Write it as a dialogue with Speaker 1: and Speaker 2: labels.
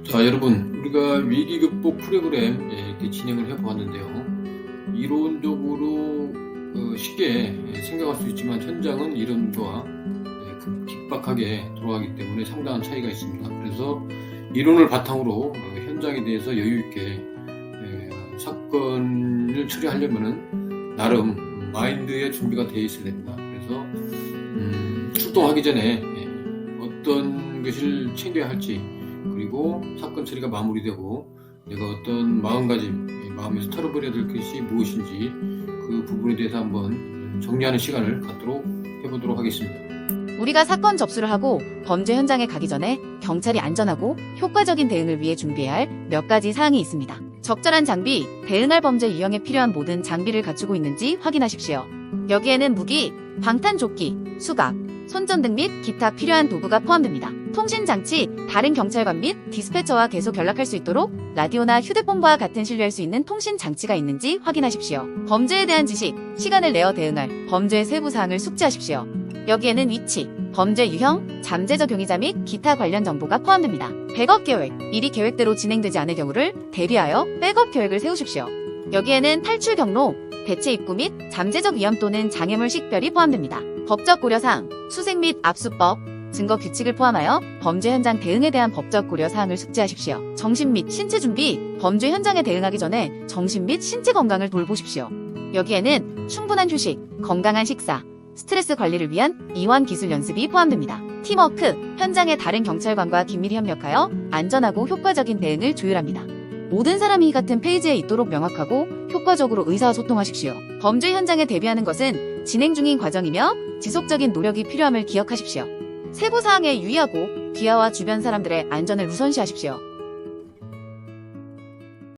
Speaker 1: 자, 여러분, 우리가 위기 극복 프로그램 예, 이렇게 진행을 해 보았는데요. 이론적으로 어, 쉽게 예, 생각할 수 있지만 현장은 이론과 예, 그 돌아가기 때문에 상당한 차이가 있습니다. 그래서 이론을 바탕으로 어, 현장에 대해서 여유 있게 예, 사건을 처리하려면은 나름 마인드의 준비가 되어 있어야 됩니다. 그래서 음, 출동하기 전에 예, 어떤 것을 챙겨야 할지 그리고 사건 처리가 마무리되고 내가 어떤 마음가짐, 이 마음에서 털어버려야 될 것이 무엇인지 그 부분에 대해서 한번 정리하는 시간을 갖도록 해보도록 하겠습니다.
Speaker 2: 우리가 사건 접수를 하고 범죄 현장에 가기 전에 경찰이 안전하고 효과적인 대응을 위해 준비해야 할 몇 가지 사항이 있습니다. 적절한 장비, 대응할 범죄 유형에 필요한 모든 장비를 갖추고 있는지 확인하십시오. 여기에는 무기, 방탄조끼, 수갑, 손전 등 및 기타 필요한 도구가 포함됩니다. 통신장치, 다른 경찰관 및 디스패처와 계속 연락할 수 있도록 라디오나 휴대폰과 같은 신뢰할 수 있는 통신장치가 있는지 확인하십시오. 범죄에 대한 지식, 시간을 내어 대응할 범죄의 세부 사항을 숙지하십시오. 여기에는 위치, 범죄 유형, 잠재 적 용의자 및 기타 관련 정보가 포함됩니다. 백업 계획, 일이 계획대로 진행되지 않을 경우를 대비하여 백업 계획을 세우십시오. 여기에는 탈출 경로, 대체 입구 및 잠재적 위험 또는 장애물 식별이 포함됩니다. 법적 고려사항, 수색 및 압수법, 증거 규칙을 포함하여 범죄 현장 대응에 대한 법적 고려 사항을 숙지하십시오. 정신 및 신체 준비, 범죄 현장에 대응하기 전에 정신 및 신체 건강을 돌보십시오. 여기에는 충분한 휴식, 건강한 식사, 스트레스 관리를 위한 이완 기술 연습이 포함됩니다. 팀워크, 현장의 다른 경찰관과 긴밀히 협력하여 안전하고 효과적인 대응을 조율합니다. 모든 사람이 같은 페이지에 있도록 명확하고 효과적으로 의사소통하십시오. 범죄 현장에 대비하는 것은 진행 중인 과정이며 지속적인 노력이 필요함을 기억하십시오. 세부 사항에 유의하고 귀하와 주변 사람들의 안전을 우선시하십시오.